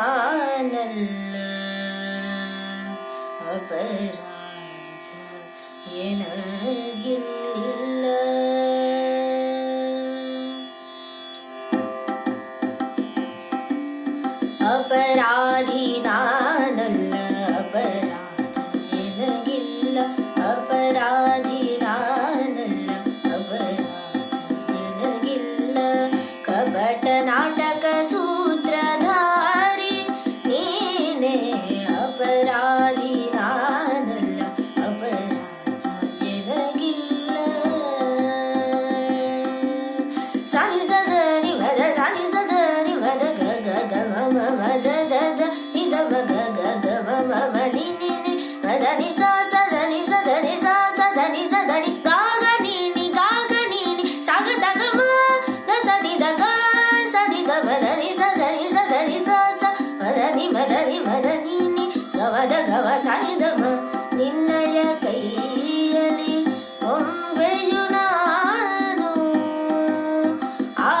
അപരാധീനാനല്ല അപരാധ എനില്ല അപരാധീന ಅಪರಾಧಿ ನಾನಲ್ಲ ಅಪರಾಧ ಎನಗಿಲ್ಲ ಸಾನಿ ಸದ ನಿಮದ ಸಾನಿ ಸದ ನಿಮದ ಗ ಗ ಗ ಮ ಮ ಮ ದ ದ ದ ನಿ ದ ಮ ಗ ಗ ಗ ಮ ಮ ಮ ನಿ ನಿ ನಿ ಮದ ನಿ ಸ ಸ ದ ನಿ ಸ ದ ನಿ ಸ ಸ ದ ನಿ ಸ ದ ನಿ ಗ ಗ ನಿ ನಿ ಗ ಗ ನಿ ನಿ ಸ ಗ ಸ ಗ ಮ ದ ಸ ನಿ ದ ಗ ಸ ನಿ ದ ಮ ದ ನಿ ಸ ದ ನಿ ಸ ದ ನಿ ಸ ಸ ಮದ ನಿ ಮದ ನಿ ಮದ ನಿ ನಿ ಸಾಯಿದವ ನಿನ್ನಯ ಕೈಯಲ್ಲಿ ಒಂಬೆಯು ನಾನು. ಆ,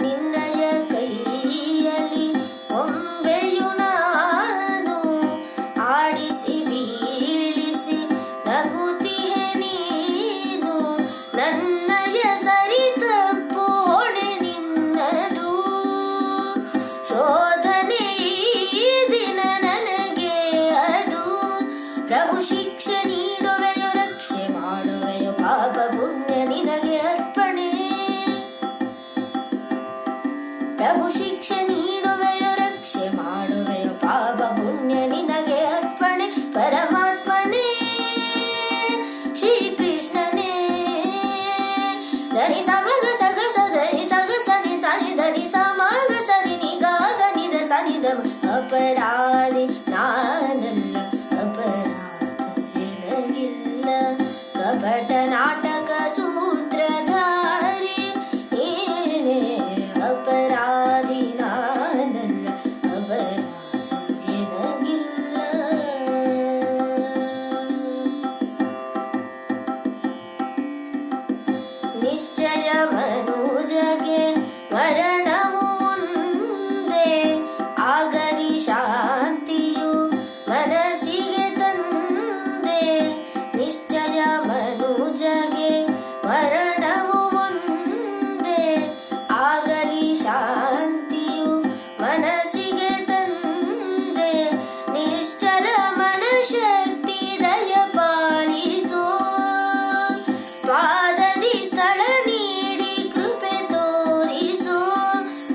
ನಿನ್ನಯ ಕೈಯಲ್ಲಿ ಒಂಬೆಯು ನಾನು. ಆಡಿಸಿ, ಬೀಳಿಸಿ ನಗುತ್ತಿಹೆ ನೀನು. ನನ್ನಯ ನಿದ ಸನಿದ ಅಪರಾಧಿ ನಾನಲ್ಲ ಅಪರಾಧ ಎನಗಿಲ್ಲ ಕಪಟ ನಾಟಕ ಸೂತ್ರಧಾರಿ ಏನೇ ಅಪರಾಧಿ ನಾನಲ್ಲ ಅಪರಾಧ ಎನಗಿಲ್ಲ ನಿಶ್ಚಯ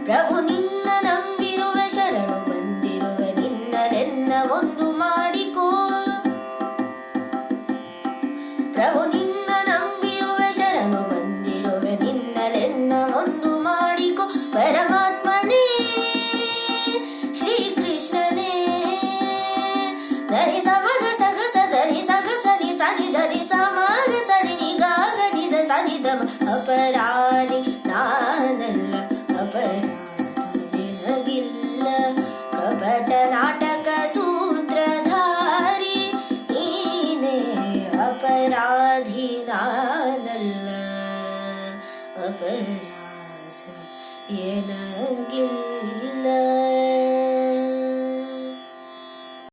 ಪ್ರಭು ನಿನ್ನ ನಂಬಿರುವ ಶರಣು ಬಂದಿರುವೆ ನಿನ್ನನೆನ್ನ ಒಂದು ಮಾಡಿಕೋ. ಪ್ರಭು ನಿನ್ನ የነግለ